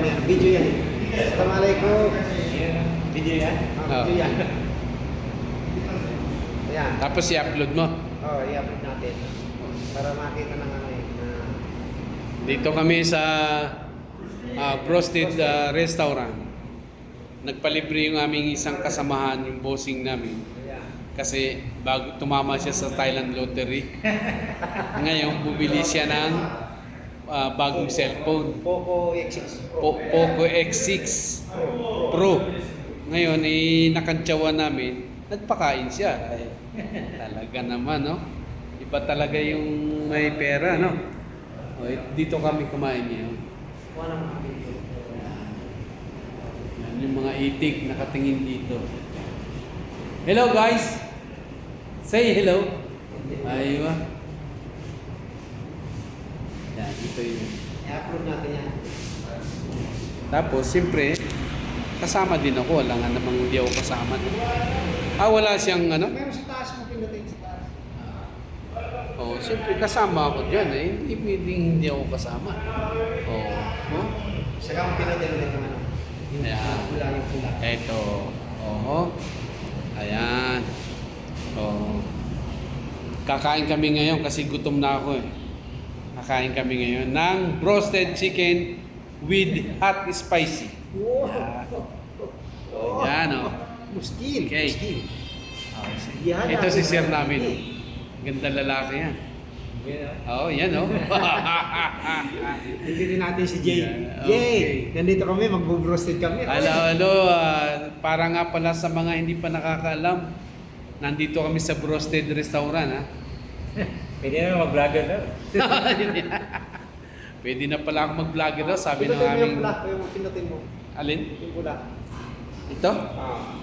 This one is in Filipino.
ano yan, video yan eh. Assalamualaikum. Video yan? Ah, video yan. Ayan. Tapos i-upload mo. Oh, i-upload natin. Para makita ng ano eh. na Dito kami sa ah, Brosted ah, Restaurant. Nagpalibre yung aming isang kasamahan, yung bossing namin. Kasi bago tumama siya sa Thailand Lottery. Ngayon, bumili siya ng ah, bagong cellphone. Poco X6 Pro. Po- Poco X6 Pro. Ngayon, eh, nakantsawa namin, nagpakain siya. Ay, talaga naman, no? Iba talaga yung may pera, no? O, eh, dito kami kumain ngayon. Kuha ng mga video. Yan yung mga itik nakatingin dito. Hello guys! Say hello! Aywa. Ito yun. I-upload natin yan. Tapos, siyempre, kasama din ako. Wala nga namang hindi ako kasama. Ah, wala siyang ano? Meron sa taas mo pindutin sa taas. Oh, siyempre kasama ako dyan eh. Hindi pwedeng hindi ako kasama. Oh, oh. Saka mo pindutin ulit yung ano. Yung Ayan. pula, yung pula. Eto. Oh. Ayan. Oh. Kakain kami ngayon kasi gutom na ako eh. Kakain kami ngayon ng roasted chicken with hot spicy. Wow! Oh. Ayan oh. Muskil. Okay. Muskil. Oh, si- Yan, Ito si yan. sir namin. Oh. Ganda lalaki yan. Oo, oh, yan oh. Hindi rin natin si Jay. Yeah, Jay! okay. Nandito kami, mag-roasted kami. Hello, hello. ah, para nga pala sa mga hindi pa nakakaalam, nandito kami sa Brosted Restaurant. Ha? Pwede na mag-vlogger na. Pwede na pala ako mag-vlogger daw, sabi ng Pindutin mo yung aming... pula. Yung pindutin mo. Alin? Yung pula. Ito? Ah.